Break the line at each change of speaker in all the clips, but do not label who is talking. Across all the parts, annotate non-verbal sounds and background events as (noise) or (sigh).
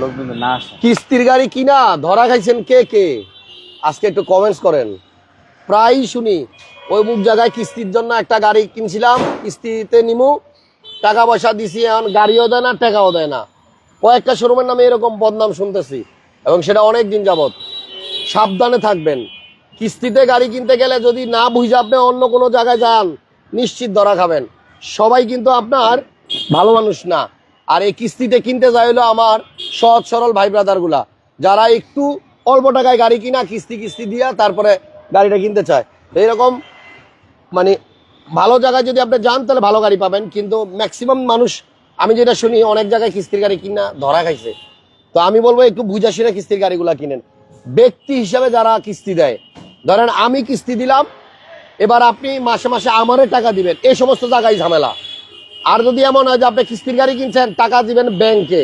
লোক কিন্তু না
কিস্তির গাড়ি কিনা, ধরা খাইছেন কে কে? আজকে একটু কমেন্টস করেন। প্রায়ই শুনি, ওই মুখ জায়গায় কিস্তির জন্য একটা গাড়ি কিনছিলাম, কিস্তিতে নিমু, টাকা পয়সা দিছি, এখন গাড়িও দেয় না, টাকাও দেয় না। কয়েকটা শোরুমের নামে এরকম বদনাম শুনতেছি, এবং সেটা অনেক দিন যাবত সাবধানে থাকবেন। কিস্তিতে গাড়ি কিনতে গেলে যদি না বুঝে আপনি অন্য কোনো জায়গায় যান, নিশ্চিত ধরা খাবেন। সবাই কিন্তু আপনার ভালো মানুষ না। আর এই কিস্তিতে কিনতে হলো আমার সহজ সরল ভাই ব্রাদারগুলা। যারা একটু অল্প টাকায় গাড়ি কিনা, কিস্তি কিস্তি দিয়া তারপরে গাড়িটা কিনতে চায়। তো এরকম মানে ভালো জায়গায় যদি আপনি যান, তাহলে ভালো গাড়ি পাবেন। কিন্তু ম্যাক্সিমাম মানুষ, আমি যেটা শুনি, অনেক জায়গায় কিস্তির গাড়ি কিনা ধরা খাইছে। তো আমি বলব, একটু বুঝা শুনে কিস্তির গাড়িগুলা কিনেন। ব্যক্তি হিসাবে যারা কিস্তি দেয়, ধরেন আমি কিস্তি দিলাম, এবার আপনি মাসে মাসে আমারে টাকা দিবেন এই সমস্ত জায়গায় ঝামেলা। আর যদি এমন হয় যে আপনি কিস্তির গাড়ি কিনছেন টাকা দিবেন ব্যাংকে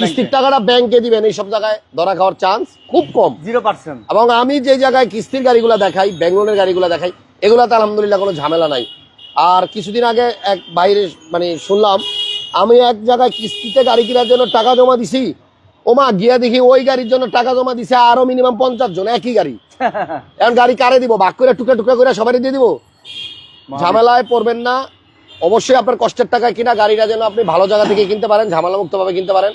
কিস্তির টাকাটা ব্যাংকে দিবেন এইসব জায়গায় ধরা খাওয়ার চান্স খুব কম।
জিরো পার্সেন্ট
এবং আমি যে জায়গায় কিস্তির গাড়িগুলো দেখাই ব্যাঙ্গলোরের গাড়িগুলো দেখাই এগুলাতে আলহামদুলিল্লাহ কোনো ঝামেলা নাই। আর কিছুদিন আগে এক বাইরে মানে শুনলাম আমি এক জায়গায় কিস্তিতে গাড়ি কেনার জন্য টাকা জমা দিছি। ওমা গিয়া দেখি ওই গাড়ির জন্য টাকা জমা দিছে আরও মিনিমাম পঞ্চাশ জন একই গাড়ি। (laughs) এখন গাড়ি কারে দিব? বাক করে টুকে টুকে করে সবারই দিয়ে দিব। ঝামেলায় পড়বেন না অবশ্যই আপনার কষ্টের টাকায় কিনা গাড়িটা যেন আপনি ভালো জায়গা থেকে কিনতে পারেন ঝামেলা মুক্তভাবে কিনতে পারেন।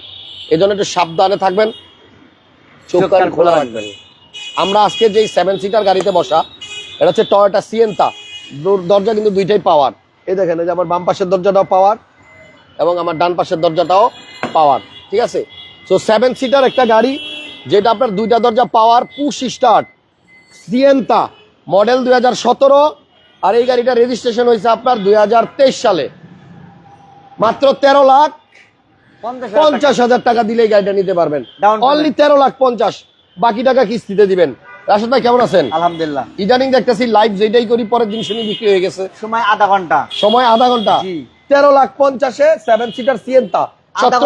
এই জন্য একটু সাবধানে থাকবেন। চোখ কান খোলা রাখবেন। আমরা আজকে যেই সেভেন সিটার গাড়িতে বসা এটা হচ্ছে টয়োটা সিয়েন্তা দরজা কিন্তু দুইটাই পাওয়ার এই দেখেন এই যে আমার বাম পাশের দরজাটাও পাওয়ার এবং আমার ডান পাশের দরজাটাও পাওয়ার ঠিক আছে? সো সেভেন সিটার একটা গাড়ি যেটা আপনার দুইটা দরজা power push start Sienta model দুই হাজার সতেরো। আর এই গাড়িটা রেজিস্ট্রেশন হয়েছে আপনার দুই হাজার তেইশ সালে। মাত্র তেরো লাখ পঞ্চাশ হাজার টাকা। দিলে গাড়িটা নিতে পারবেন। অনলি তেরো লাখ পঞ্চাশ। বাকি টাকা কিস্তিতে দিবেন। রাশেদ ভাই কেমন আছেন?
আলহামদুলিল্লাহ।
ইদানিং দেখতেছি লাইভ যেটাই করি পরের দিন শুনি বিক্রি হয়ে গেছে।
সময় আধা ঘণ্টা।
সময় আধা
ঘণ্টা।
তেরো লাখ পঞ্চাশে সেভেন সিটার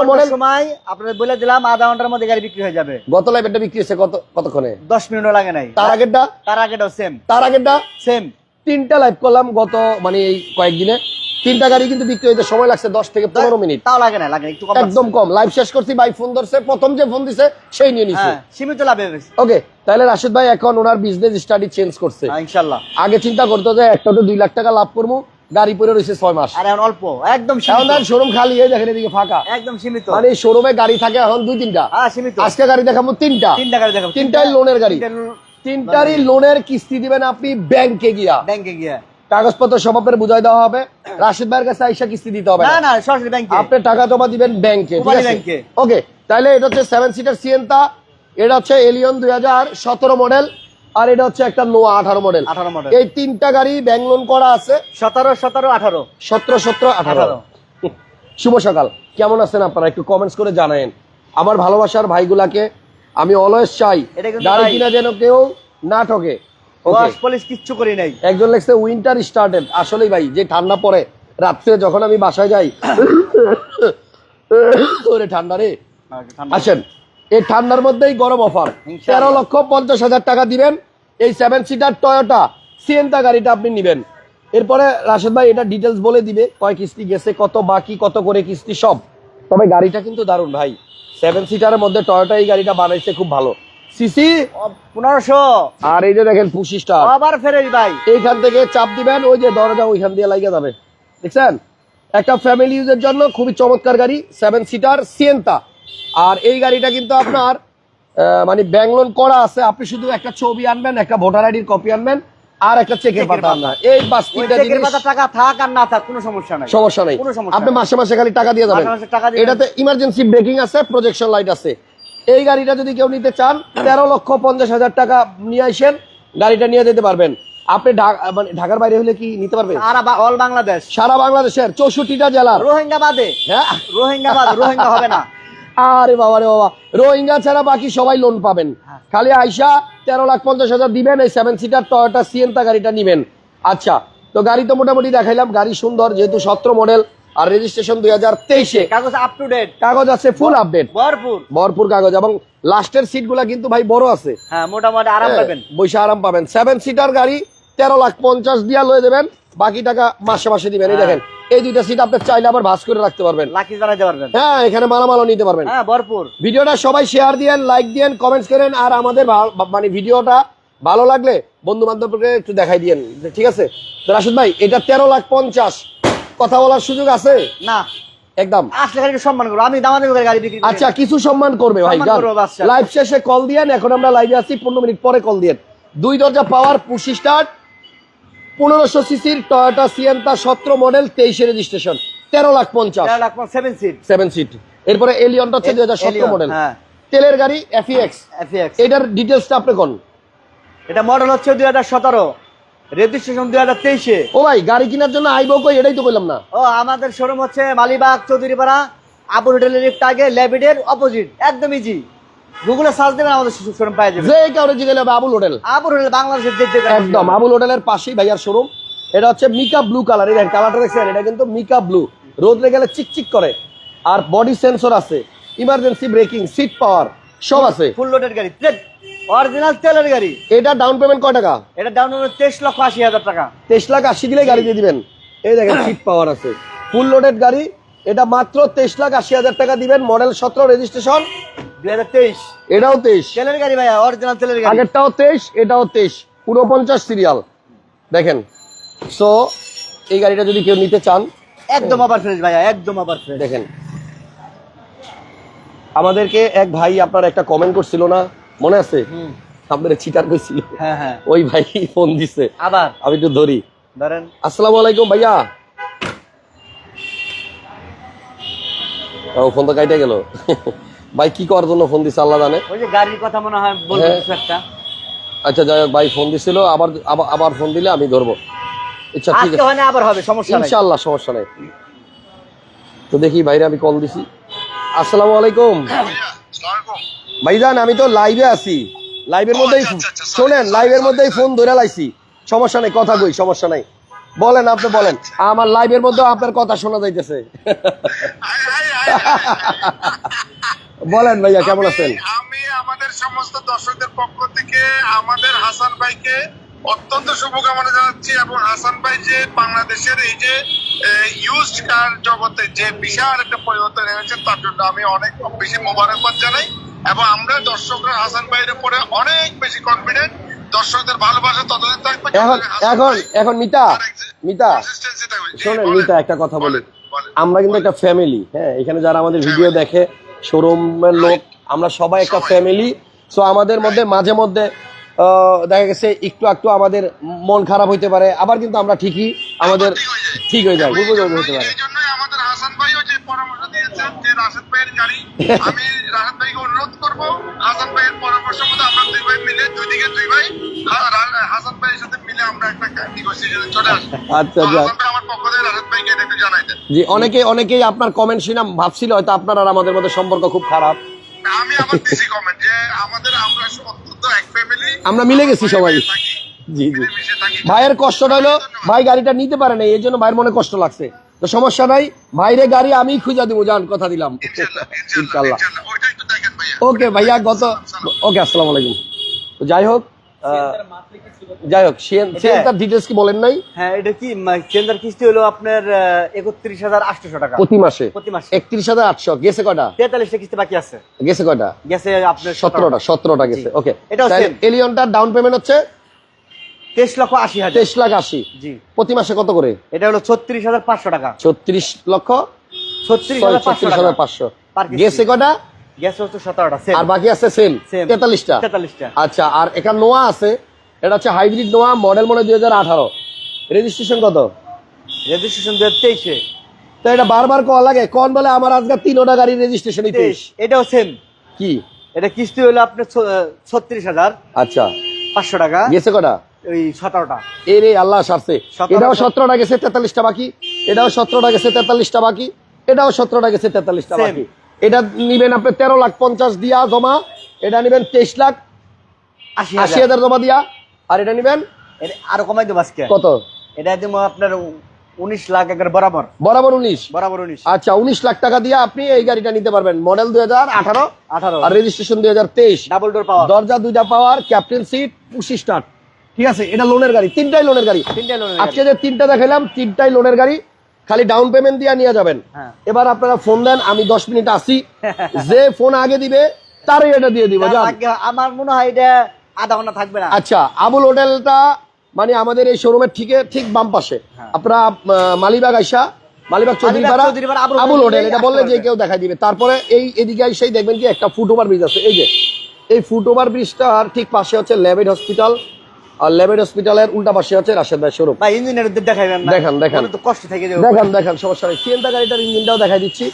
মডেল
সময় আপনাদের বলে দিলাম আধা ঘণ্টার মধ্যে গাড়ি বিক্রি হয়ে যাবে।
গত লাইভ এটা বিক্রি হয়েছে কত কতক্ষণে?
দশ মিনিটও লাগে নাই।
তার আগেরটা?
তার সেম
তার আগেরটা?
সেম
তিনটা লাইভ করলাম গত মানে এই কয়েকদিনে। তিনটা গাড়ি কিন্তু বিক্রি হইতে সময় লাগছে দশ থেকে পনেরো মিনিট।
তাও লাগে না লাগে একটু
একদম কম। লাইভ শেষ করছি ভাই ফোন ধরছে প্রথম যে ফোন দিছে সেই নিয়ে নিছে।
হ্যাঁ সীমিত লাভে।
ওকে তাহলে রাশেদ ভাই এখন ওনার বিজনেস স্টাডি চেঞ্জ করছে।
হ্যাঁ, ইনশাল্লাহ।
আগে চিন্তা করতো যে একটা তো দুই লাখ টাকা লাভ করব গাড়ি পরে রয়েছে ছয় মাস।
আর এখন অল্প একদম
এখন শোরুম খালি এই দেখেন এদিকে ফাঁকা।
একদম সীমিত।
মানে শোরুমে গাড়ি থাকে এখন দুই তিনটা।
হ্যাঁ সীমিত।
আজকে গাড়ি দেখাবো তিনটা।
তিনটা গাড়ি দেখাবো।
তিনটাই লোনের গাড়ি।
তিনটা
তিনটারই লোনের কিস্তি দিবেন আপনি ব্যাংকে গিয়া।
ব্যাংকে গিয়ে।
কাগজপত্র সব আপনার বুঝাই দেওয়া হবে। রাশিদ ভাইয়ের কাছে আইসা কিস্তি দিতে হবে
না।
না
সরাসরি ব্যাংকে
আপনি টাকা জমা দিবেন ব্যাংকে
ব্যাংকে।
ওকে তাহলে এটা হচ্ছে সেভেন সিটার সিয়েন্তা এটা হচ্ছে এলিয়ন দুই হাজার সতেরো মডেল আর এটা হচ্ছে একটা নোয়া আঠারো মডেল
আঠারো মডেল
এই তিনটা গাড়ি ব্যাংক লোন করা আছে।
সতেরো সতেরো আঠারো।
সতেরো সতেরো আঠারো।
আঠারো।
শুভ সকাল। কেমন আছেন আপনারা? একটু কমেন্টস করে জানায়েন। আমার ভালোবাসার ভাইগুলাকে আমি অলওয়েজ চাই। গাড়ি কিনা যেন কেউ না ঠকে।
কিচ্ছু করি নাই।
একজন লেখছে উইন্টার স্টার্টেড আসলেই ভাই যে ঠান্ডা পড়ে রাত্রে যখন আমি বাসায় যাই ওরে ঠান্ডা রে। আসেন এই ঠান্ডার মধ্যেই গরম অফার তেরো লক্ষ পঞ্চাশ হাজার টাকা দিবেন এই সেভেন সিটার টয়োটা সিএনটা গাড়িটা আপনি নিবেন। এরপরে রাশেদ ভাই এটা ডিটেলস বলে দিবে কয় কিস্তি গেছে কত বাকি কত করে কিস্তি সব। তবে গাড়িটা কিন্তু দারুণ ভাই। সেভেন সিটারের মধ্যে টয়োটা এই গাড়িটা বানাইছে খুব ভালো। সিসি
পনেরোশো।
আর এই যে দেখেন পঁচিশটা
আবার ফেরেস ভাই।
এইখান থেকে চাপ দিবেন ওই যে দরজা ওইখান দিয়ে লাগিয়ে যাবে। দেখছেন? একটা ফ্যামিলি ইউজের জন্য খুবই চমৎকার গাড়ি সেভেন সিটার সিয়েন্তা আর এই গাড়িটা কিন্তু আপনার মানে ব্যাংক লোন করা আছে। আপনি শুধু একটা ছবি আনবেন একটা ভোটার আইডির কপি আনবেন। আর একটা চেকের পাতা। এই বাস তিনটা
চেকের পাতা টাকা থাক আর না থাক কোনো সমস্যা নাই।
সমস্যা নেই।
কোনো সমস্যা
আপনি মাসে মাসে খালি টাকা দিয়ে যাবেন। এটাতে ইমার্জেন্সি ব্রেকিং আছে প্রজেকশন লাইট আছে। এই গাড়িটা যদি কেউ নিতে চান তেরো লক্ষ পঞ্চাশ হাজার টাকা নিয়ে আসেন গাড়িটা নিয়ে যেতে পারবেন। আপনি মানে ঢাকার বাইরে হলে কি নিতে পারবেন?
অল বাংলাদেশ।
সারা বাংলাদেশের চৌষট্টিটা জেলার।
রোহিঙ্গা বাদে
হ্যাঁ।
রোহিঙ্গা বাদে রোহিঙ্গা হবে না। (laughs)
আরে বাবা রে বাবা। রোহিঙ্গা ছাড়া বাকি সবাই লোন পাবেন। খালি আইসা তেরো লাখ পঞ্চাশ হাজার দিবেন এই সেভেন সিটার টয়োটা সিয়েন্তা গাড়িটা নিবেন। আচ্ছা তো গাড়ি তো মোটামুটি দেখাইলাম গাড়ি সুন্দর যেহেতু সতেরো মডেল আর রেজিস্ট্রেশন দুই হাজার তেইশে।
কাগজ আপ টু ডেট
কাগজ আছে ফুল আপডেট
ভরপুর।
ভরপুর কাগজ এবং লাস্টের সিটগুলা কিন্তু ভাই বড় আছে।
হ্যাঁ মোটামুটি আরাম
হ্যাঁ,
পাবেন।
বসে আরাম পাবেন। সেভেন সিটার গাড়ি তেরো লাখ পঞ্চাশ দিয়া লয়ে দেবেন বাকি টাকা মাসে মাসে দিবেন। এই
হ্যাঁ।
দেখেন এই দুইটা সিট আপনি চাইলে আবার ভাস করে রাখতে পারবেন।
লাকি জানাইতে পারবেন।
হ্যাঁ এখানে মালামালও নিতে পারবেন।
হ্যাঁ ভরপুর।
ভিডিওটা সবাই শেয়ার দিয়েন লাইক দিয়েন কমেন্টস করেন আর আমাদের মানে ভিডিওটা ভালো লাগলে বন্ধু বান্ধবকে একটু দেখাই দিয়েন। ঠিক আছে? তো রাশিদ ভাই এটা তেরো লাখ পঞ্চাশ। কথা বলার সুযোগ আছে?
না।
একদম।
আসলে খালি সম্মান করব আমি দামাদামি করে গাড়ি বিক্রি
আচ্ছা কিছু সম্মান করবে ভাই। লাইভ শেষে কল দিয়েন এখন আমরা লাইভে আছি পনেরো মিনিট পরে কল দিয়েন। দুই দরজা পাওয়ার পুশি স্টার্ট পনেরোশো সিসির টয়োটা সিয়েন্তা সতেরো মডেল তেইশে রেজিস্ট্রেশন তেরো লাখ পঞ্চাশ।
Lakh seven seat
seven seat এরপরে এলিয়নটা হচ্ছে দুই হাজার সতেরো মডেল
হ্যাঁ।
তেলের গাড়ি এফিএক্স
FX
এটার ডিটেলসটা আপনি কোন?
এটা মডেল হচ্ছে দুই হাজার সতেরো। রেজিস্ট্রেশন দুই হাজার তেইশে।
ও ভাই গাড়ি কেনার জন্য আইবো কই এটাই তো বললাম না।
ও আমাদের শোরুম হচ্ছে মালিবাগ চৌধুরীপাড়া আবুল হোটেলের আগে ল্যাবিডের অপোজিট একদম ইজি গুগলে সার্চ দেবেন আমাদের শোরুম পাওয়া যাবে।
যে কাউরে জিগেলে হবে আবুল হোটেল
আবুল হোটেল বাংলাদেশের যে
একদম আবুল হোটেলের পাশেই ভাইয়ার শোরুম এটা হচ্ছে মিকা ব্লু কালার এই কালারটা দেখছেন? এটা কিন্তু মিকা ব্লু রোদে গেলে চিকচিক করে। আর বডি সেন্সর আছে ইমার্জেন্সি ব্রেকিং সিট পাওয়ার সব আছে।
ফুল লোডেড গাড়ি। অরিজিনাল তেলের গাড়ি।
এটা ডাউন পেমেন্ট কয় টাকা?
এটা ডাউন তেইশ লক্ষ আশি হাজার টাকা।
তেইশ লাখ আশি দিলে গাড়ি দিয়ে দিবেন। এই দেখেন সিট পাওয়ার আছে। ফুল লোডেড গাড়ি। এটা মাত্র তেইশ লাখ আশি হাজার টাকা দিবেন মডেল সতেরো রেজিস্ট্রেশন এটাও তেইশ।
তেলের গাড়ি ভাইয়া অরিজিনাল তেলের গাড়ি।
আগেরটাও তেইশ এটাও তেইশ। পুরো পঞ্চাশ সিরিয়াল দেখেন। সো এই গাড়িটা যদি কেউ নিতে চান
একদম আবার ফ্রেশ ভাইয়া একদম আবার ফ্রেশ
দেখেন। আমাদেরকে এক ভাই আপনার একটা কমেন্ট করছিল না? মনে আছে?
হুম।
চিটার কইছিল
হ্যাঁ হ্যাঁ।
ওই ভাই ফোন দিছে।
আবার?
আমি একটু ধরি।
ধরেন।
আসসালামু আলাইকুম ভাইয়া। ও ফোন তো কাইটে গেল। ভাই কি করার জন্য ফোন দিছে? আল্লাহ জানে।
ওই যে গাড়ির কথা মনে হয় বলব
হ্যাঁ।
একটা।
আচ্ছা যাই হোক ভাই ফোন দিছিল। আবার আবার ফোন দিলে আমি ধরবো। আচ্ছা ঠিক
আজকে
আছে।
হয় না আবার হবে সমস্যা নাই।
ইনশাআল্লাহ সমস্যা নেই। তো দেখি ভাইরে আমি কল দিছি। আসসালামু আলাইকুম। ভাইজান আমি তো লাইভে আছি। লাইভের মধ্যেই শোনেন লাইভের মধ্যেই ফোন ধরে লাইছি। সমস্যা নাই কথা কই সমস্যা নাই। বলেন আপনি বলেন। আমার লাইভের মধ্যে আপনার কথা শোনা যাইতেছে। বলেন ভাইয়া কেমন আছেন?
আমি- আমি আমাদের সমস্ত দর্শকদের পক্ষ থেকে আমাদের হাসান ভাইকে অত্যন্ত শুভকামনা জানাচ্ছি এবং হাসান ভাই যে বাংলাদেশের এই যে ইউজড কার জগতে যে বিশাল একটা পরিবর্তন এনেছেন তার জন্য আমি অনেক বেশি মোবারকবাদ জানাই এবং আমরা দর্শকরা হাসান ভাইয়ের উপরে অনেক বেশি কনফিডেন্ট দর্শকদের ভালোবাসা ততদিন থাকবে।
এখন এখন এখন মিতা মিতা শোনেন মিতা একটা কথা বলি। আমরা কিন্তু একটা ফ্যামিলি হ্যাঁ এখানে যারা আমাদের ভিডিও দেখে শোরুমের লোক আমরা সবাই একটা ফ্যামিলি সো আমাদের মধ্যে মাঝে মধ্যে দেখা গেছে একটু একটু আমাদের মন খারাপ হইতে পারে। আবার কিন্তু আমরা ঠিকই আমাদের
ঠিক হয়ে যায়। জন্যই-
হতে পারে।
এই জন্যই আমাদের হাসান ভাইও যে পরামর্শ দিয়েছেন যে রাশেদ ভাইয়ের গাড়ি (laughs) আমি রাশেদ ভাইকে অনুরোধ করব হাসান ভাইয়ের পরামর্শ মতো আমরা দুই ভাই মিলে দুই দিকে দুই ভাই হাসান ভাইয়ের সাথে মিলে আমরা একটা নেগোসিয়েশনে চলে আসব।
আচ্ছা,
তো
জি অনেকে অনেকেই আপনার কমেন্ট শুনে ভাবছিল হয়তো আপনার আর আমাদের মধ্যে সম্পর্ক খুব খারাপ।
আমি আবার দিছি কমেন্ট যে আমাদের আমরা অত্যন্ত এক ফ্যামিলি
আমরা মিলে গেছি সবাই। জি, জি। ভাইয়ের কষ্টটা হলো ভাই গাড়িটা নিতে পারে না এই জন্য ভাইয়ের মনে কষ্ট লাগছে। তো সমস্যা নাই ভাইরে গাড়ি আমি খুঁজা দিব জান কথা দিলাম।
ইনশাআল্লাহ
ইনশাল্লাহ ওকে ভাইয়া গত ওকে আসসালামু আলাইকুম। তো যাই হোক যাই হোক সেন্টার ডিটেলস কি বলেন নাই?
হ্যাঁ এটা কি চেঞ্জার কিস্তি হলো আপনার একত্রিশ হাজার আটশো টাকা।
প্রতি মাসে?
প্রতি মাসে।
একত্রিশ হাজার আটশো গেছে কয়টা?
তেতাল্লিশটা কিস্তি বাকি আছে।
গেছে কয়টা?
গেছে আপনার
সতেরোটা সতেরোটা গেছে ওকে
same।
এলিয়নটার ডাউন পেমেন্ট হচ্ছে?
তেইশ লক্ষ আশি হাজার।
তেইশ লাখ আশি।
জি।
প্রতি মাসে কত করে?
এটা হলো ছত্রিশ হাজার পাঁচশো টাকা।
ছত্রিশ লক্ষ?
ছত্রিশ হাজার পাঁচশো
হাজার পাঁচশো। গেছে কয়টা?
গেছে হচ্ছে সতেরোটা সেম
আর বাকি আছে সেম তেতাল্লিশটা?
তেতাল্লিশটা।
আচ্ছা আর এখানে নোয়া আছে এটা হচ্ছে হাইব্রিড নোয়া মডেল মনে দুই হাজার আঠারো। রেজিস্ট্রেশন কত?
রেজিস্ট্রেশন দু হাজার তেইশে।
তো এটা বারবার কল লাগে কোন বলে আমার আজকে তিনোটা গাড়ির রেজিস্ট্রেশন
তেইশ। এটাও সেম
কি?
এটা কিস্তি হলো আপনার ছত্রিশ হাজার।
আচ্ছা।
পাঁচশো টাকা।
গেছে কটা?
ওই সতেরোটা
রে আল্লাহ সারছে। এটাও সতেরোটা গেছে তেতাল্লিশটা বাকি। এটাও সতেরোটা গেছে তেতাল্লিশটা বাকি। এটাও সতেরোটা গেছে তেতাল্লিশটা. বাকি। এটা নিবেন আপনি তেরো লাখ পঞ্চাশ দিয়া জমা এটা নিবেন তেইশ লাখ
আশি হাজার।
জমা দিয়া। আর এটা নিবেন
আরও কমাই দেবো আজকে।
কত?
এটা দেবো আপনার উনিশ লাখ একবার বরাবর।
বরাবর উনিশ?
বরাবর উনিশ।
আচ্ছা উনিশ লাখ টাকা দিয়ে আপনি এই গাড়িটা নিতে পারবেন। মডেল দুই হাজার আঠারো
আঠারো।
আর রেজিস্ট্রেশন দুই হাজার তেইশ।
ডাবল ডোর পাওয়ার
দরজা দুইটা power captain seat push start. ঠিক আছে এটা লোনের গাড়ি তিনটাই লোনের গাড়ি।
তিনটাই লোনের
আজকে যে তিনটা দেখাইলাম তিনটাই লোনের গাড়ি। খালি ডাউন পেমেন্ট দিয়ে নিয়ে যাবেন।
হ্যাঁ।
এবার আপনারা ফোন দেন আমি দশ মিনিট আসি যে ফোন আগে দিবে তারই এটা দিয়ে দিব
আমার মনে হয় এটা আধা ঘণ্টা থাকবে না।
আচ্ছা আবুল হোটেলটা মানে আমাদের এই শোরুমের ঠিক ঠিক বাম পাশে।
হ্যাঁ।
আপনারা মালিবাগ আইসা মালিবাগ চৌধুরীপাড়া
আবুল হোটেল
এটা বললে যে কেউ দেখাই দিবে। তারপরে এই এদিকে এসেই দেখবেন কি একটা ফুট ওভার ব্রিজ আছে। এই যে এই ফুট ওভার ব্রিজটার ঠিক পাশে হচ্ছে লেবেড হসপিটাল আর লেবেড হসপিটালের উল্টা পাশে হচ্ছে রাশেদ ভাই শোরুম।
ভাই ইঞ্জিনিয়ার দেখাইবেন না।
দেখান, দেখান।
তো কষ্ট থেকে যাবে।
দেখান দেখান সমস্যা নেই। সিএনটা গাড়িটার ইঞ্জিনটাও দেখাই দিচ্ছি।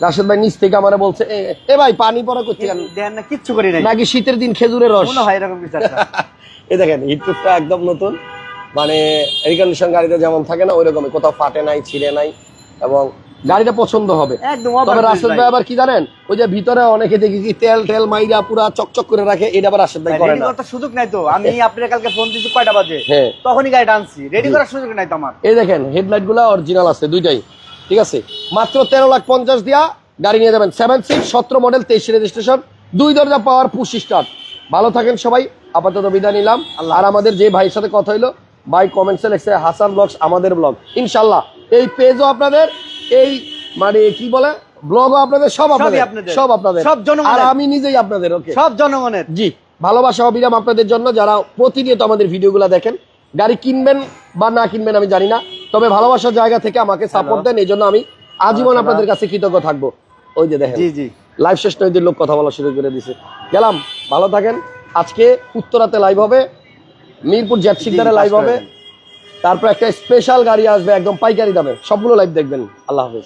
রাশেদ ভাই নিচ থেকে আমার বলছে "এ, ভাই পানি পড়া কেন?
দেখেন না কিচ্ছু করি নাই।
নাকি শীতের দিন খেজুরের রস?
মনে হয় এরকম কিছু (laughs)
দেখেন হিটপ্রুফটা একদম নতুন। মানে এয়ার কন্ডিশন গাড়িতে যেমন থাকে না ওইরকমই। কোথাও ফাটে নাই ছিঁড়ে নাই। এবং গাড়িটা পছন্দ হবে। তবে রাশেদ
ভাই।
আবার কি জানেন? ওই যে ভিতরে অনেকে দেখি কি তেল টেল মাইরা পুরা চকচক করে রাখে এটা আবার রাশেদ ভাই করে না।
সুযোগ নাই তো। আমি আপনার কালকে ফোন দিচ্ছি কয়টা বাজে?
হ্যাঁ।
তখনই গাড়িটা আনছি। রেডি করার সুযোগ নাই তো আমার।
এই দেখেন হেডলাইটগুলা অরিজিনাল আছে দুইটাই। ঠিক আছে? মাত্র তেরো লাখ পঞ্চাশ দিয়া গাড়ি নিয়ে যাবেন। সেভেন সিক্স সতেরো মডেল তেইশ রেজিস্ট্রেশন দুই দরজা পাওয়ার পুশ স্টার্ট ভালো থাকেন সবাই আপাতত বিদায় নিলাম। আর আমাদের যে ভাইয়ের সাথে কথা হইল ভাই কমেন্টসে লেখছে হাসান ব্লগস আমাদের ব্লগ ইনশাল্লাহ এই পেজও আপনাদের এই মানে কি বলে? ব্লগও আপনাদের সব
আপনাদের।
সব আপনাদের।
সব জনগণের।
আর আমি নিজেই আপনাদের ওকে
সব জনগণের।
জি ভালোবাসা অবিরাম আপনাদের জন্য যারা প্রতিনিয়ত আমাদের ভিডিওগুলো দেখেন। গাড়ি কিনবেন বা না কিনবেন আমি জানি না তবে ভালোবাসার জায়গা থেকে আমাকে সাপোর্ট দেন এই জন্য আমি আজীবন আপনাদের কাছে কৃতজ্ঞ থাকব। ওই যে দেখেন
জি জি।
লাইভ শেষ নয় লোক কথা বলা শুরু করে দিছে। গেলাম ভালো থাকেন। আজকে উত্তরাতে লাইভ হবে মিরপুর জেট সিকদারে লাইভ হবে। তারপর একটা স্পেশাল গাড়ি আসবে একদম পাইকারি দামে। সবগুলো লাইভ দেখবেন। আল্লাহ হাফেজ।